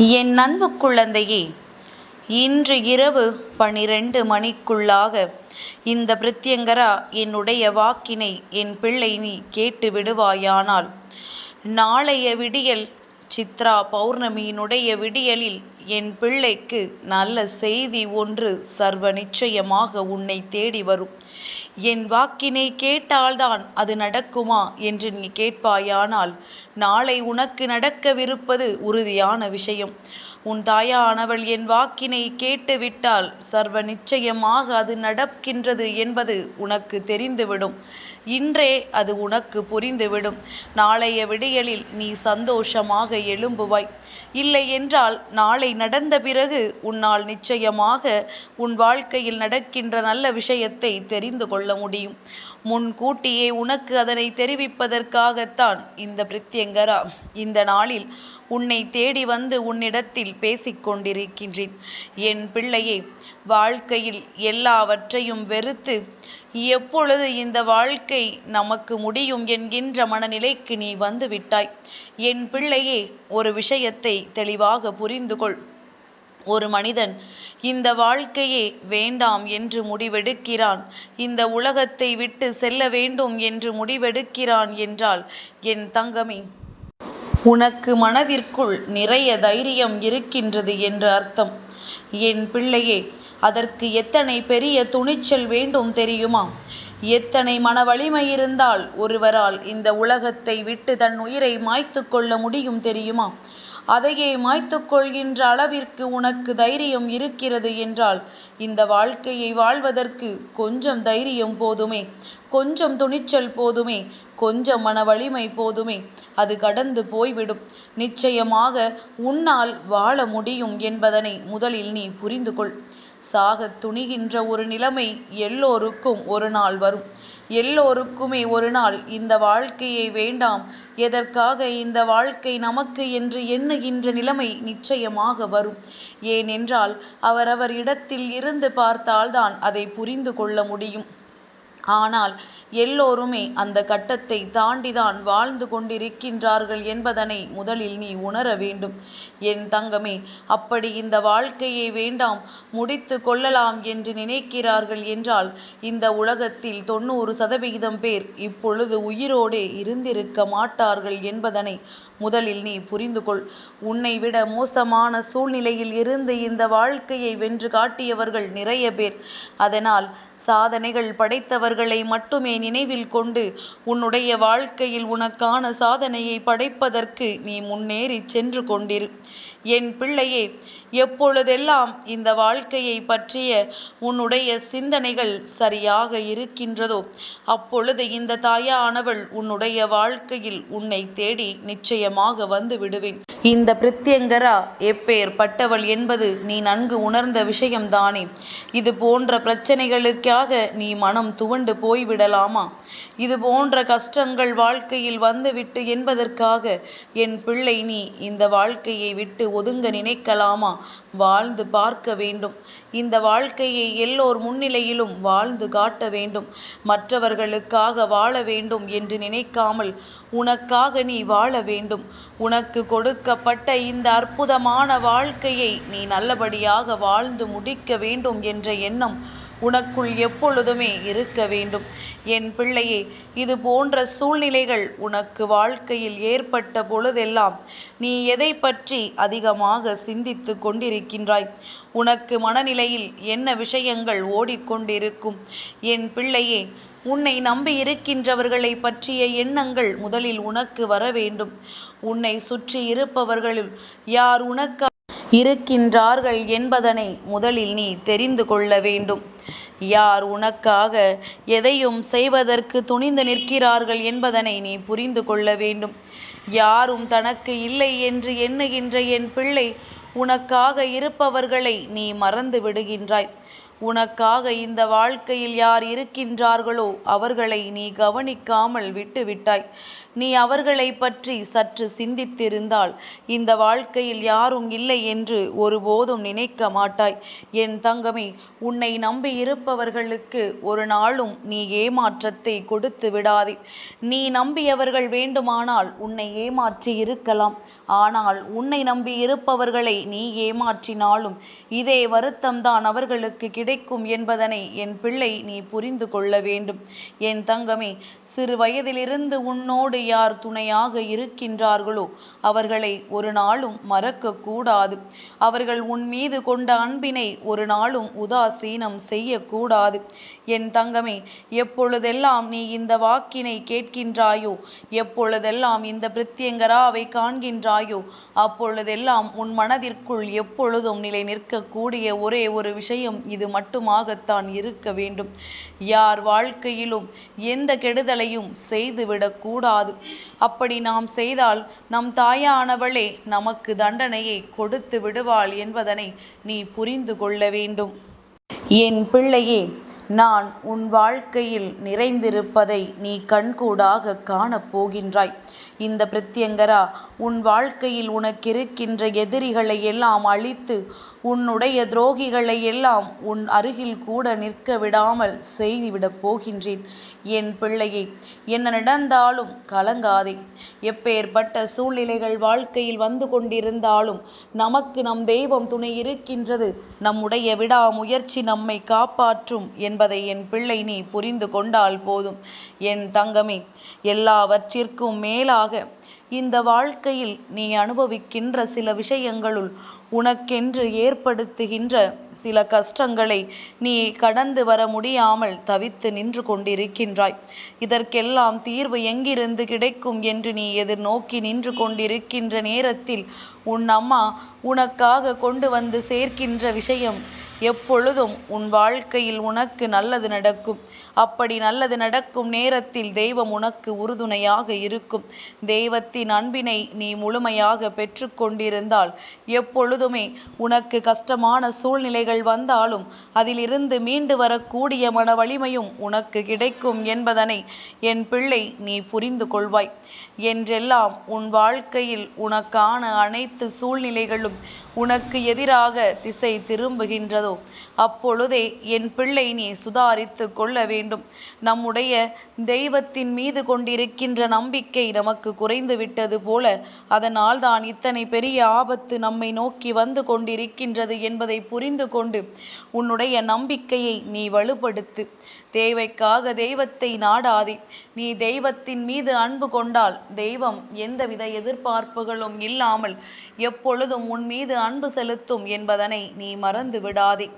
என் அன்பு குழந்தையே இன்று இரவு பனிரெண்டு மணிக்குள்ளாக இந்த பிரத்யங்கரா என்னுடைய வாக்கினை என் பிள்ளை நீ கேட்டு விடுவாயானால் நாளைய விடியல் சித்ரா பௌர்ணமியினுடைய விடியலில் என் பிள்ளைக்கு நல்ல செய்தி ஒன்று சர்வ நிச்சயமாக உன்னை தேடி வரும். என் வாக்கினை கேட்டால்தான் அது நடக்குமா என்று நீ கேட்பாயானால் நாளை உனக்கு நடக்கவிருப்பது உறுதியான விஷயம். உன் தாயானவள் என் வாக்கினை கேட்டுவிட்டால் சர்வ நிச்சயமாக அது நடக்கின்றது என்பது உனக்கு தெரிந்துவிடும். இன்றே அது உனக்கு புரிந்துவிடும். நாளைய விடியலில் நீ சந்தோஷமாக எழும்புவாய். இல்லை என்றால் நாளை நடந்த பிறகு உன்னால் நிச்சயமாக உன் வாழ்க்கையில் நடக்கின்ற நல்ல விஷயத்தை தெரிந்து கொள்ள முடியும். முன்கூட்டியே உனக்கு அதனை தெரிவிப்பதற்காகத்தான் இந்த பிரித்யங்கரா. இந்த நாளில் உன்னை தேடி வந்து உன்னிடத்தில் பேசிக் கொண்டிருக்கின்றேன் என் பிள்ளையே வாழ்க்கையில் எல்லாவற்றையும் வெறுத்து எப்பொழுது இந்த வாழ்க்கை நமக்கு முடியும் என்கின்ற மனநிலைக்கு நீ வந்து விட்டாய் என் பிள்ளையே ஒரு விஷயத்தை தெளிவாக புரிந்து கொள் ஒரு மனிதன் இந்த வாழ்க்கையே வேண்டாம் என்று முடிவெடுக்கிறான். இந்த உலகத்தை விட்டு செல்ல வேண்டும் என்று முடிவெடுக்கிறான் என்றால் என் தங்கமே உனக்கு மனதிற்குள் நிறைய தைரியம் இருக்கின்றது என்று அர்த்தம். என் பிள்ளையே அதற்கு எத்தனை பெரிய துணிச்சல் வேண்டும் தெரியுமா? எத்தனை மன வலிமை இருந்தால் ஒருவரால் இந்த உலகத்தை விட்டு தன் உயிரை மாய்த்து கொள்ள முடியும் தெரியுமா? அதையே மாய்த்து கொள்கின்ற அளவிற்கு உனக்கு தைரியம் இருக்கிறது என்றால் இந்த வாழ்க்கையை வாழ்வதற்கு கொஞ்சம் தைரியம் போதுமே. கொஞ்சம் துணிச்சல் போதுமே. கொஞ்சம் மன வலிமை போதுமே. அது கடந்து போய்விடும். நிச்சயமாக உன்னால் வாழ முடியும் என்பதனை முதலில் நீ புரிந்து கொள் சாகத் துணிகின்ற ஒரு நிலைமை எல்லோருக்கும் ஒரு நாள் வரும். எல்லோருக்குமே ஒரு நாள் இந்த வாழ்க்கையை வேண்டாம். எதற்காக இந்த வாழ்க்கை நமக்கு என்று எண்ணுகின்ற நிலைமை நிச்சயமாக வரும். ஏனென்றால் அவரவர் இடத்தில் இருந்து பார்த்தால்தான் அதை புரிந்து கொள்ள முடியும். ஆனால் எல்லோருமே அந்த கட்டத்தை தாண்டிதான் வாழ்ந்து கொண்டிருக்கின்றார்கள் என்பதனை முதலில் நீ உணர வேண்டும். என் தங்கமே அப்படி இந்த வாழ்க்கையை வேண்டாம் முடித்து கொள்ளலாம் என்று நினைக்கிறார்கள் என்றால் இந்த உலகத்தில் தொண்ணூறு சதவிகிதம் பேர் இப்பொழுது உயிரோடே இருந்திருக்க மாட்டார்கள் என்பதனை முதலில் நீ புரிந்து கொள் உன்னை விட மோசமான சூழ்நிலையில் இருந்து இந்த வாழ்க்கையை வென்று காட்டியவர்கள் நிறைய பேர். அதனால் சாதனைகள் படைத்தவர்களை மட்டுமே நினைவில் கொண்டு உன்னுடைய வாழ்க்கையில் உனக்கான சாதனையை படைப்பதற்கு நீ முன்னேறி சென்று கொண்டிரு. என் பிள்ளையே எப்பொழுதெல்லாம் இந்த வாழ்க்கையை பற்றிய உன்னுடைய சிந்தனைகள் சரியாக இருக்கின்றதோ அப்பொழுது இந்த தாயானவள் உன்னுடைய வாழ்க்கையில் உன்னை தேடி நிச்சயம் நிச்சயமாக வந்து விடுவேன். இந்த பிரத்யங்கரா எப்பேற்பட்டவள் என்பது நீ நன்கு உணர்ந்த விஷயம்தானே. இது போன்ற பிரச்சனைகளுக்காக நீ மனம் துவண்டு போய்விடலாமா? இது போன்ற கஷ்டங்கள் வாழ்க்கையில் வந்துவிட்டு என்பதற்காக என் பிள்ளை நீ இந்த வாழ்க்கையை விட்டு ஒதுங்க நினைக்கலாமா? வாழ்ந்து பார்க்க வேண்டும். இந்த வாழ்க்கையை எல்லோர் முன்னிலையிலும் வாழ்ந்து காட்ட வேண்டும். மற்றவர்களுக்காக வாழ வேண்டும் என்று நினைக்காமல் உனக்காக நீ வாழ வேண்டும். உனக்கு கொடுக்கப்பட்ட இந்த அற்புதமான வாழ்க்கையை நீ நல்லபடியாக வாழ்ந்து முடிக்க வேண்டும் என்ற எண்ணம் உனக்குள் எப்பொழுதுமே இருக்க வேண்டும். என் பிள்ளையே இது போன்ற சூழ்நிலைகள் உனக்கு வாழ்க்கையில் ஏற்பட்ட பொழுதெல்லாம் நீ எதை பற்றி அதிகமாக சிந்தித்து கொண்டிருக்கின்றாய்? உனக்கு மனநிலையில் என்ன விஷயங்கள் ஓடிக்கொண்டிருக்கும்? என் பிள்ளையே உன்னை நம்பி இருக்கின்றவர்களை பற்றிய எண்ணங்கள் முதலில் உனக்கு வர வேண்டும். உன்னை சுற்றி இருப்பவர்களில் யார் உனக்கு இருக்கின்றார்கள் என்பதனை முதலில் நீ தெரிந்து கொள்ள வேண்டும். யார் உனக்காக எதையும் செய்வதற்கு துணிந்து நிற்கிறார்கள் என்பதனை நீ புரிந்து கொள்ள வேண்டும். யாரும் தனக்கு இல்லை என்று எண்ணுகின்ற என் பிள்ளை உனக்காக இருப்பவர்களை நீ மறந்து விடுகின்றாய். உனக்காக இந்த வாழ்க்கையில் யார் இருக்கின்றார்களோ அவர்களை நீ கவனிக்காமல் விட்டுவிட்டாய். நீ அவர்களை பற்றி சற்று சிந்தித்திருந்தால் இந்த வாழ்க்கையில் யாரும் இல்லை என்று ஒருபோதும் நினைக்க மாட்டாய். என் தங்கமே உன்னை நம்பி இருப்பவர்களுக்கு ஒரு நாளும் நீ ஏமாற்றத்தை கொடுத்து விடாதே. நீ நம்பியவர்கள் வேண்டுமானால் உன்னை ஏமாற்றி இருக்கலாம். ஆனால் உன்னை நம்பி இருப்பவர்களை நீ ஏமாற்றினாலும் இதே வருத்தம்தான் அவர்களுக்கு கிடைக்கும் என்பதனை என் பிள்ளை நீ புரிந்து கொள்ள வேண்டும். என் தங்கமே சிறு வயதிலிருந்து உன்னோடு யார் துணையாக இருக்கின்றார்களோ அவர்களை ஒரு நாளும் மறக்கக்கூடாது அவர்கள் உன் மீது கொண்ட அன்பினை ஒரு நாளும் உதாசீனம் செய்யக்கூடாது. என் தங்கமே எப்பொழுதெல்லாம் நீ இந்த வாக்கினை கேட்கின்றாயோ எப்பொழுதெல்லாம் இந்த பிரித்தியங்கராவை காண்கின்றாயோ அப்பொழுதெல்லாம் உன் மனதிற்குள் எப்பொழுதும் நிலை நிற்கக்கூடிய ஒரே ஒரு விஷயம் இது மட்டும். மட்டுமாகத்தான் இருக்க வேண்டும். யார் வாழ்க்கையிலும் எந்த கெடுதலையும் செய்துவிடக்கூடாது அப்படி நாம் செய்தால் நம் தாயானவளே நமக்கு தண்டனையை கொடுத்து விடுவாள் என்பதனை நீ புரிந்து கொள்ள வேண்டும். என் பிள்ளையே நான் உன் வாழ்க்கையில் நிறைந்திருப்பதை நீ கண்கூடாக காணப்போகின்றாய் இந்த பிரத்யங்கரா உன் வாழ்க்கையில் உனக்கிருக்கின்ற எதிரிகளை எல்லாம் அழித்து உன்னுடைய துரோகிகளை எல்லாம் உன் அருகில் கூட நிற்க விடாமல் செய்துவிடப் போகின்றேன். என் பிள்ளையை என்ன நடந்தாலும் கலங்காதே. எப்பேற்பட்ட சூழ்நிலைகள் வாழ்க்கையில் வந்து கொண்டிருந்தாலும் நமக்கு நம் தெய்வம் துணை இருக்கின்றது. நம்முடைய விடாமுயற்சி நம்மை காப்பாற்றும் என்பதை என் பிள்ளை நீ புரிந்து கொண்டால் போதும். என் தங்கமே எல்லாவற்றிற்கும் மேலாக இந்த வாழ்க்கையில் நீ அனுபவிக்கின்ற சில விஷயங்களுள் உனக்கென்று ஏற்படுத்துகின்ற சில கஷ்டங்களை நீ கடந்து வர முடியாமல் தவித்து நின்று கொண்டிருக்கின்றாய். இதற்கெல்லாம் தீர்வு எங்கிருந்து கிடைக்கும் என்று நீ எதிர்நோக்கி நின்று கொண்டிருக்கின்ற நேரத்தில் உன் அம்மா உனக்காக கொண்டு வந்து சேர்க்கின்ற விஷயம் எப்பொழுதும் உன் வாழ்க்கையில் உனக்கு நல்லது நடக்கும். அப்படி நல்லது நடக்கும் நேரத்தில் தெய்வம் உனக்கு உறுதுணையாக இருக்கும். தெய்வத்தின் அன்பினை நீ முழுமையாக பெற்றுக்கொண்டிருந்தால் எப்பொழுதுமே உனக்கு கஷ்டமான சூழ்நிலைகள் வந்தாலும் அதிலிருந்து மீண்டு வரக்கூடிய மன வலிமையும் உனக்கு கிடைக்கும் என்பதனை என் பிள்ளை நீ புரிந்து கொள்வாய். என்றெல்லாம் உன் வாழ்க்கையில் உனக்கான அனைத்து சூழ்நிலைகளும் உனக்கு எதிராக திசை திரும்புகின்றதோ அப்பொழுதே என் பிள்ளை நீ சுதாரித்து கொள்ள வேண்டும். நம்முடைய தெய்வத்தின் மீது கொண்டிருக்கின்ற நம்பிக்கை நமக்கு குறைந்து விட்டது போல அதனால் தான் இத்தனை பெரிய ஆபத்து நம்மை நோக்கி வந்து கொண்டிருக்கின்றது என்பதை புரிந்து கொண்டு உன்னுடைய நம்பிக்கையை நீ வலுப்படுத்து. தேவைக்காக தெய்வத்தை நாடாதே. நீ தெய்வத்தின் மீது அன்பு கொண்டால் தெய்வம் எந்தவித எதிர்பார்ப்புகளும் இல்லாமல் எப்பொழுதும் உன் மீது அன்பு செலுத்தும் என்பதனை நீ மறந்து விடாதே.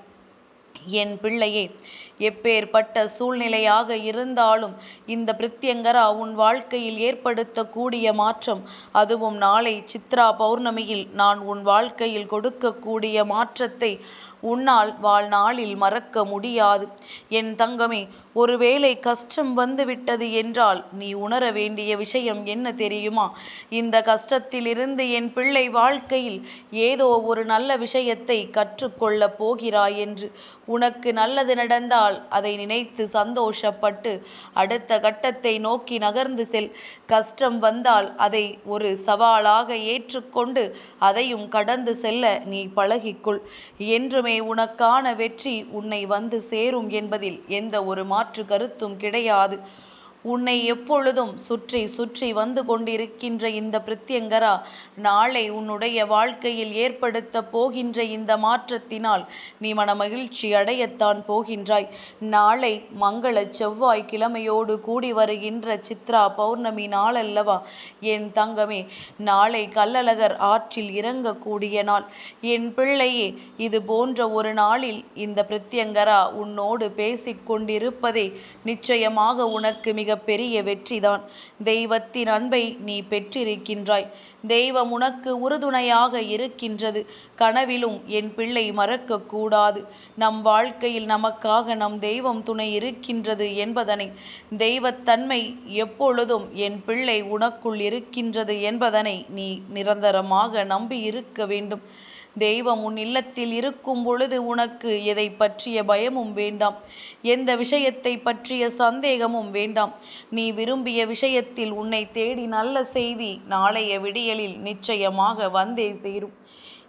என் பிள்ளையே எப்பேற்பட்ட சூழ்நிலையாக இருந்தாலும் இந்த பிரித்யங்கரா உன் வாழ்க்கையில் ஏற்படுத்தக்கூடிய மாற்றம் அதுவும் நாளை சித்ரா பௌர்ணமியில் நான் உன் வாழ்க்கையில் கொடுக்கக்கூடிய மாற்றத்தை உன்னால் வாழ்நாளில் மறக்க முடியாது. என் தங்கமே ஒருவேளை கஷ்டம் வந்துவிட்டது என்றால் நீ உணர வேண்டிய விஷயம் என்ன தெரியுமா? இந்த கஷ்டத்திலிருந்து என் பிள்ளை வாழ்க்கையில் ஏதோ ஒரு நல்ல விஷயத்தை கற்றுக்கொள்ளப் போகிறாய் என்று. உனக்கு நல்லது நடந்தால் அதை நினைத்து சந்தோஷப்பட்டு அடுத்த கட்டத்தை நோக்கி நகர்ந்து செல். கஷ்டம் வந்தால் அதை ஒரு சவாலாக ஏற்றுக்கொண்டு அதையும் கடந்து செல்ல நீ பழகிக்கொள். என்றுமே உனக்கான வெற்றி உன்னை வந்து சேரும் என்பதில் எந்த ஒரு மாற்று கருத்தும் கிடையாது. உன்னை எப்பொழுதும் சுற்றி சுற்றி வந்து கொண்டிருக்கின்ற இந்த பிரித்யங்கரா நாளை உன்னுடைய வாழ்க்கையில் ஏற்படுத்த போகின்ற இந்த மாற்றத்தினால் நீ மன மகிழ்ச்சி அடையத்தான் போகின்றாய். நாளை மங்கள செவ்வாய் கிழமையோடு கூடி வருகின்ற சித்ரா பௌர்ணமி நாளல்லவா? என் தங்கமே நாளை கல்லழகர் ஆற்றில் இறங்கக்கூடிய நாள். என் பிள்ளையே இது போன்ற ஒரு நாளில் இந்த பிரித்யங்கரா உன்னோடு பேசிக்கொண்டிருப்பதே நிச்சயமாக உனக்கு மிக பெரிய வெற்றிதான். தெய்வத்தின் அன்பை நீ பெற்றிருக்கின்றாய். தெய்வம் உனக்கு உறுதுணையாக இருக்கின்றது. கனவிலும் என் பிள்ளை மறக்கக்கூடாது நம் வாழ்க்கையில் நமக்காக நம் தெய்வம் துணை இருக்கின்றது என்பதனை தெய்வத்தன்மை எப்பொழுதும் என் பிள்ளை உனக்குள் இருக்கின்றது என்பதனை நீ நிரந்தரமாக நம்பி இருக்க வேண்டும். தெய்வம் உன் இல்லத்தில் இருக்கும் பொழுது உனக்கு எதை பற்றிய பயமும் வேண்டாம். எந்த விஷயத்தை பற்றிய சந்தேகமும் வேண்டாம். நீ விரும்பிய விஷயத்தில் உன்னை தேடி நல்ல செய்தி நாளைய விடியலில் நிச்சயமாக வந்தே சேரும்.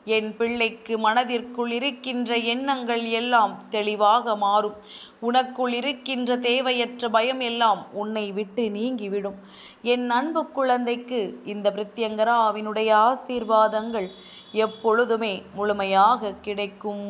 என் பிள்ளைக்கு மனதிற்குள் இருக்கின்ற எண்ணங்கள் எல்லாம் தெளிவாக மாறும். உனக்குள் இருக்கின்ற தேவையற்ற பயம் எல்லாம் உன்னை விட்டு நீங்கிவிடும். என் அன்பு குழந்தைக்கு இந்த பிரித்யங்கராவினுடைய ஆசீர்வாதங்கள் எப்பொழுதுமே முழுமையாக கிடைக்கும்.